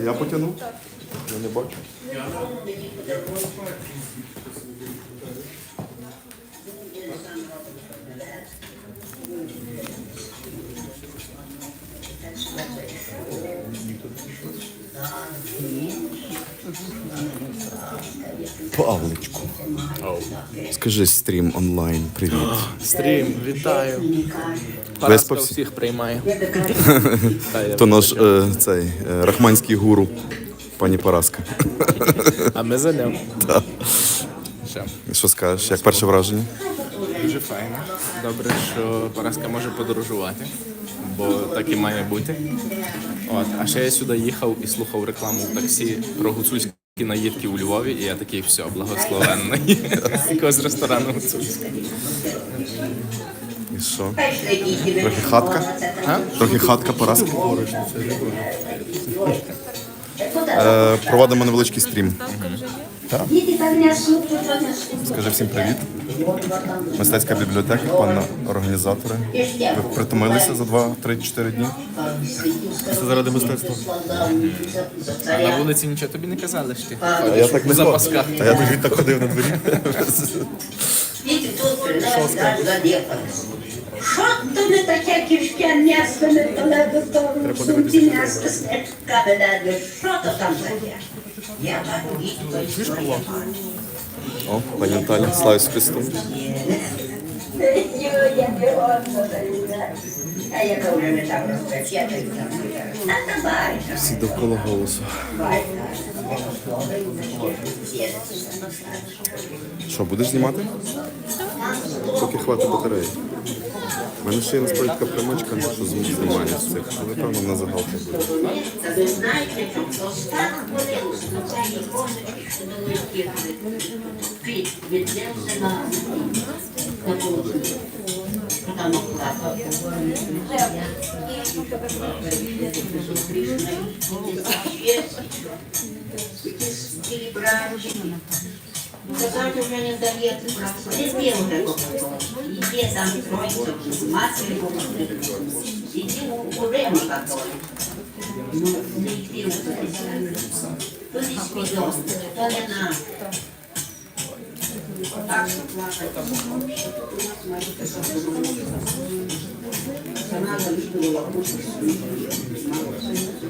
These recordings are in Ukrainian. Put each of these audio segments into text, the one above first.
Це я потягнув? Я не бачу. Павличку. Скажи стрім онлайн. Привіт. Стрім, вітаю. Параска Виспався? всіх приймає. То наш е, цей е, рахманський гуру, пані Параска. А ми за ним. Що? Що скажеш? Як перше враження? Дуже файно. Добре, що Параска може подорожувати, бо так і має бути. От. А ще я сюди їхав і слухав рекламу в таксі про гуцульські наїдки у Львові, і я такий, все, благословенний. Якогось ресторану. І що? Трохи хатка? Трохи хатка поразки. Е, проводимо невеличкий стрім. Так. Скажи всім привіт. Мистецька бібліотека, пане організатори. Ви притомилися за 2-3-4 дні? Це заради мистецтва. А на вулиці нічого тобі не казали ж ти. А я так У запасках. А я тоді так ходив на дворі. Що то не таке кишке м'ясо не пале до того, сумці м'ясо снечка веде, що то там таке? Я бачу дітко, що я бачу. О, пані Наталя, слава. Всі довкола голосу. Що, будеш знімати? Поки хватить батареї. У мене ще є насправді така примочка, що звук знімає з цих, але певно на загалки буде. Та ви знаєте, що останок буде у цієї козочки, що були під віднесе на на полотні. Там оклад. Казати вже не вдається, не де вже Кока-Кола. Іде там тройка, матері Кока-Кола. Іди у Рему Кока-Кола. Ну, не йди у То не смієш, то не надо. Так, що плакати. Це надо лиш було Признаюсь, ой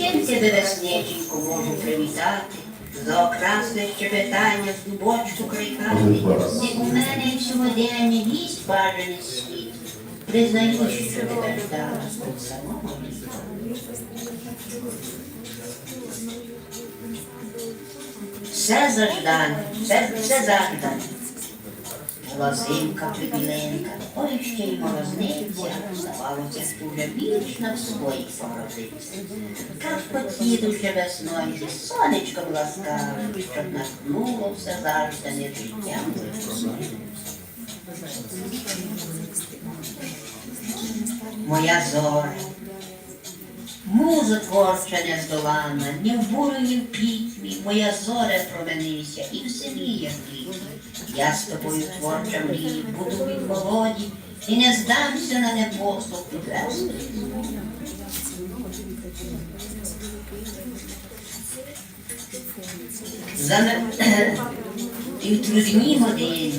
чим тебе веснеченьку можу привітати, за окрасне щебетання в дубочку крикати, і у мене сьогодні вість бажаний світ. Признаюсь, що тебе ждала з самого літа. Все заждане, все, все заждане. Лозинка прибіленька, ой ще й морозниця, здавалося, вже вічно в своїй породиться. Кавпотіду ще весною зі сонечком ласкавим, щоб нахнуло все заждане життям весною. Моя зора, муза творча нездоланна, ні в бурю, ні в пітьмі, моя зоря променися, і в селі я квітні. Я з тобою творча мрію, буду від молоді, і не здамся на непослух небесний. За і в трудні години,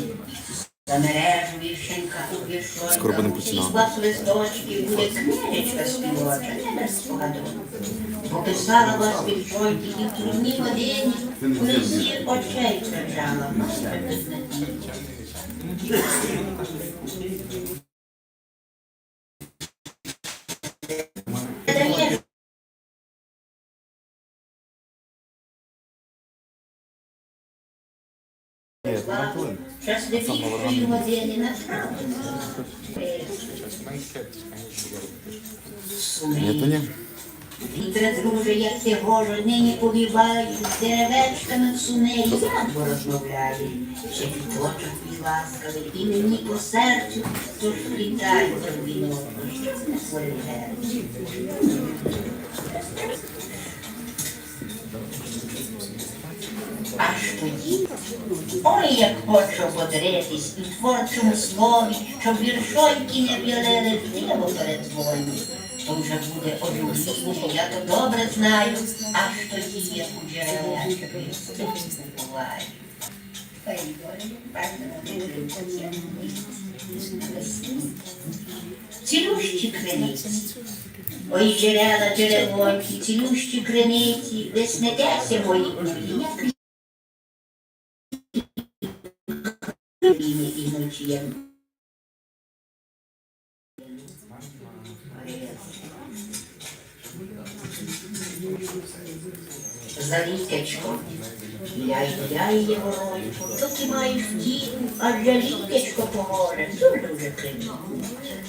за мережу вівченка у віршонка, Скоро будемо усі починати. листочків буде книжечка співоча, не без спогадок. Пописала вас вівчонки і в трудні годині, не всі очей кричала, мастер надії. Не даєш Час години насправді. Ні, то ні. Вітре, друже, як ти гоже, нині повівають, деревечками в сунелі ядво розмовляє. Ще віточок твій ласкавий, і мені по серцю, тож літає вінок, що не своє Аж тоді, ой, як хочу подритись у творчому слові, щоб віршоньки не білили диво перед дзвоні. То вже буде оживління, я то добре знаю, аж тоді, як у джерелах буває. Цілющі криниці. Ой, джерела, джерелонькі, цілющі криниці, ви снетеся мої кулі, як Війни і ночі. За літечко, я я її вороньку, то ти маєш дітку, адже літечко поможе, дуже дуже кривно.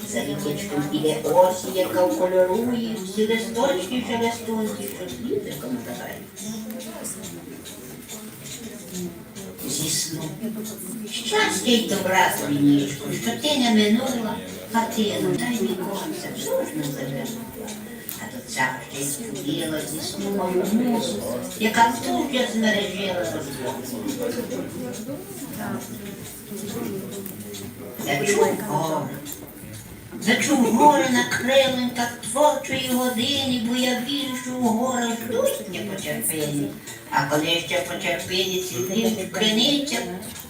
За літечком іде осінь, яка вкольорує всі листочки що з літиком грають. Щастя й добра ніжко, що ти не минула хатину, та й віконця, все ж не заглянула. А ще й споділа зі сну мою музу, яка тут же змережила розлуку. Зачув горе, зачув горе на крилинках творчої години, бо я вірю, що у горах ждуть не потерпіння. А коли ще потерпіння цвітуть в криницях,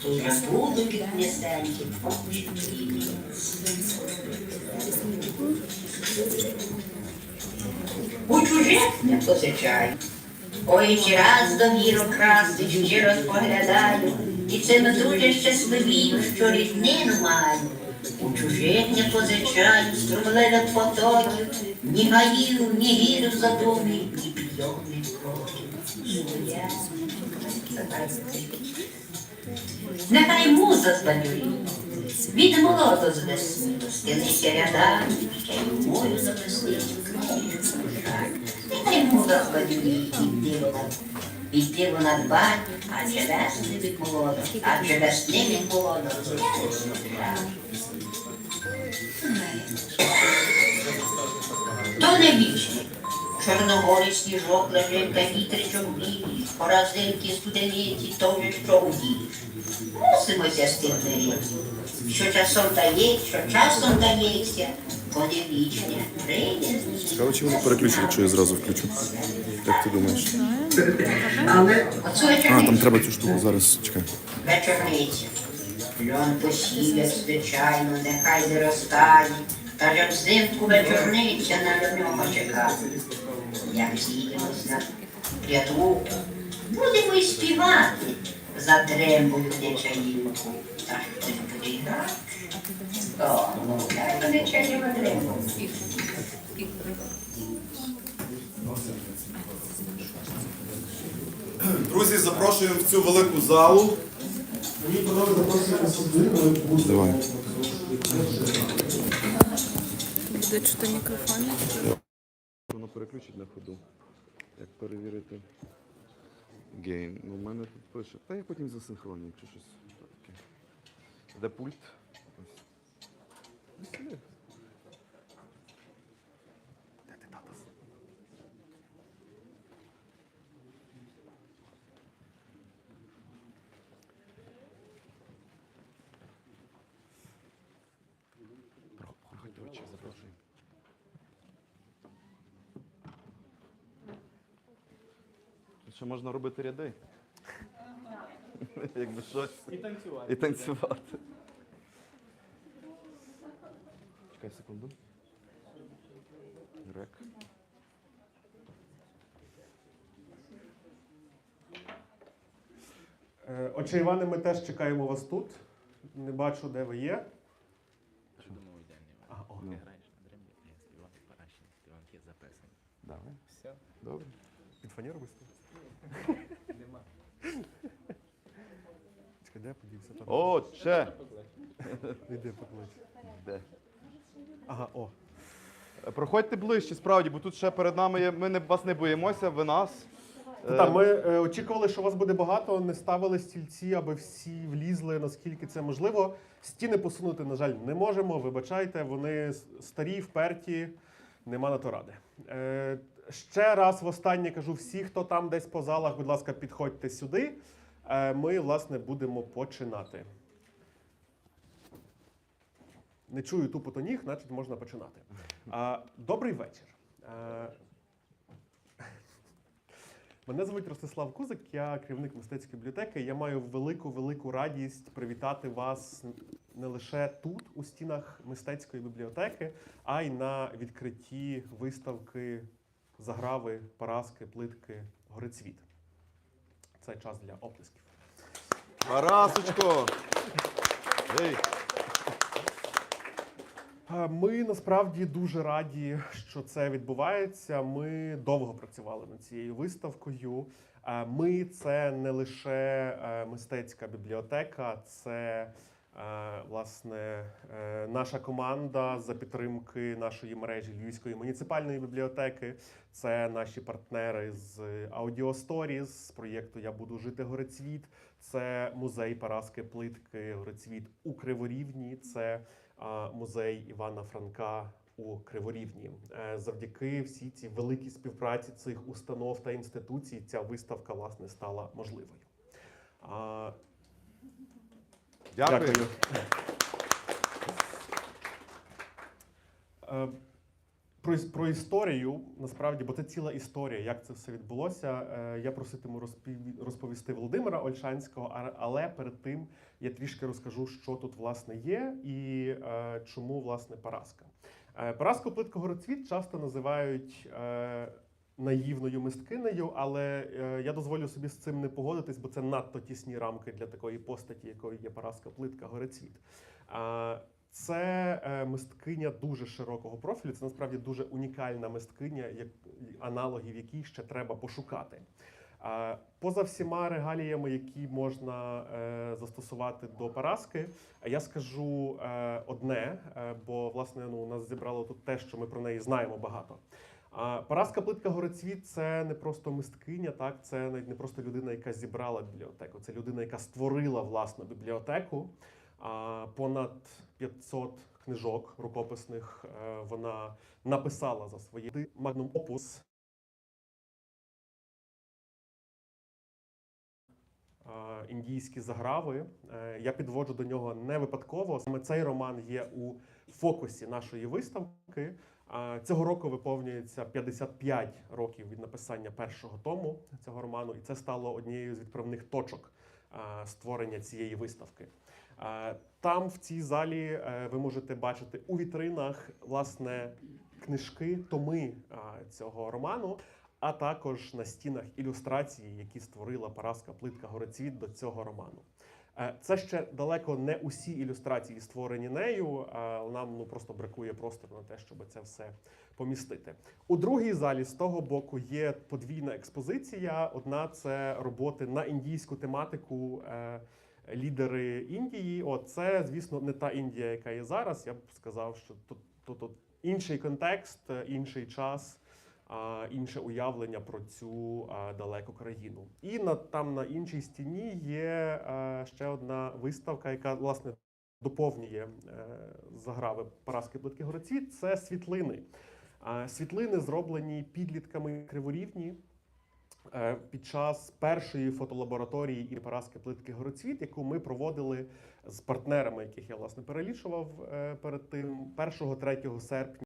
то вже будуть несенькі творчі квіти. У чужих не позичай. Ой, чи раз до віру красти, щиро споглядаю, і цим дуже щасливію, що ріднину маю. У чужих не позичаю, струмливих потоків, ні гаїв, ні гір задумі, ні. Своя. Нехай муза збалює, від молоду з весни, стелися ще й мою записні. Нехай муза збалює, від диву над від диву надбань, адже весни від молоду, адже весни від молоду, То не вічно. Чорногорий сніжок лежить та вітричок білі, поразинки студениці, то що удієш. Мусимося з тим мирити. Що часом дає, що часом дається, то не вічне. Прийде Цікаво, чи вони переключать, якщо я зразу включу. Як ти думаєш? Оцю А, там треба цю штуку зараз. Чекай. вечорниця. Льон посіє, звичайно, нехай виростає, та ж взимку вечорниця на нього чекає. Як зійдемось на рятунку, будемо й співати за трембою дичаївку. Та ж. О, ну, дай вони чаєва трембу. Друзі, запрошуємо в цю велику залу. Давай. Буде чути мікрофон. Переключить на ходу. Як перевірити гейн. Ну, в мене тут пише. Та я потім засинхроню, якщо щось таке. Де пульт? Ось. Ось сюди. Де ти, татас? Про- Проходьте очі, запрошуємо. Тут ще можна робити ряди. Якби щось. І танцювати. І танцювати. Чекай секунду. Рек. Е, Отче Іване, ми теж чекаємо вас тут. Не бачу, де ви є. А, о, Ну, давай. Все. Добре. під фанеру виступ. Нема. Чекай, де подівся там? Отче! Іди поклич. Де? Ага, о. Проходьте ближче, справді, бо тут ще перед нами є. Ми не, вас не боїмося, ви нас. Е, Та, ми е, очікували, що вас буде багато, не ставили стільці, аби всі влізли, наскільки це можливо. Стіни посунути, на жаль, не можемо. Вибачайте, вони с- старі, вперті, нема на то ради. Е, ще раз востаннє кажу: всі, хто там десь по залах, будь ласка, підходьте сюди. Е, Ми, власне, будемо починати. Не чую тупоту ніг, значить можна починати. Добрий вечір. Е, Мене звуть Ростислав Кузик, я керівник мистецької бібліотеки. Я маю велику велику радість привітати вас не лише тут, у стінах мистецької бібліотеки, а й на відкритті виставки заграви, поразки, плитки Горецвіт. Це час для оплесків. Парасочко! Ей! Ми насправді дуже раді, що це відбувається. Ми довго працювали над цією виставкою. Ми це не лише е, мистецька бібліотека, це власне е, наша команда за підтримки нашої мережі Львівської муніципальної бібліотеки. Це наші партнери з Stories, з проєкту Я буду жити Горецвіт. Це музей Параски Плитки Горецвіт у Криворівні. Це музей Івана Франка у Криворівні. Е, Завдяки всій цій великій співпраці цих установ та інституцій ця виставка власне стала можливою. А, Дякую. Е, Про, про історію насправді, бо це ціла історія, як це все відбулося. Е, Я проситиму розповісти Володимира Ольшанського, але перед тим я трішки розкажу, що тут власне є і е, чому власне поразка. Поразку плитку Горецвіт часто називають наївною мисткинею, але е, я дозволю собі з цим не погодитись, бо це надто тісні рамки для такої постаті, якою є Параска Плитка Горецвіт. Це е, мисткиня дуже широкого профілю. Це насправді дуже унікальна мисткиня, як аналогів якій ще треба пошукати. Поза всіма регаліями, які можна е, застосувати до Параски, я скажу одне, бо власне ну, нас зібрало тут те, що ми про неї знаємо багато. Параска Плитка Горецвіт це не просто мисткиня, так це навіть не просто людина, яка зібрала бібліотеку. Це людина, яка створила власну бібліотеку. Понад 500 книжок рукописних е, вона написала за свої Opus. е, Індійські заграви. Е, Я підводжу до нього не випадково. Саме цей роман є у фокусі нашої виставки. Цього року виповнюється 55 років від написання першого тому цього роману, і це стало однією з відправних точок створення цієї виставки. Там, в цій залі, е, ви можете бачити у вітринах власне книжки, томи цього роману, а також на стінах ілюстрації, які створила Параска Плитка Горецвіт до цього роману. Е, Це ще далеко не усі ілюстрації створені нею. Нам ну просто бракує простору на те, щоб це все помістити. У другій залі з того боку є подвійна експозиція. Одна це роботи на індійську тематику. е, Лідери Індії, О, це, звісно, не та Індія, яка є зараз. Я б сказав, що тут, тут, інший контекст, е, інший час, інше уявлення про цю далеку країну. І на там на іншій стіні є ще одна виставка, яка власне доповнює е, заграви Параски Плитки Горецвіт. Це світлини. Світлини зроблені підлітками криворівні. е, Під час першої фотолабораторії і Параски Плитки Горецвіт, яку ми проводили з партнерами, яких я власне перелічував е, перед тим 1-3 серпня.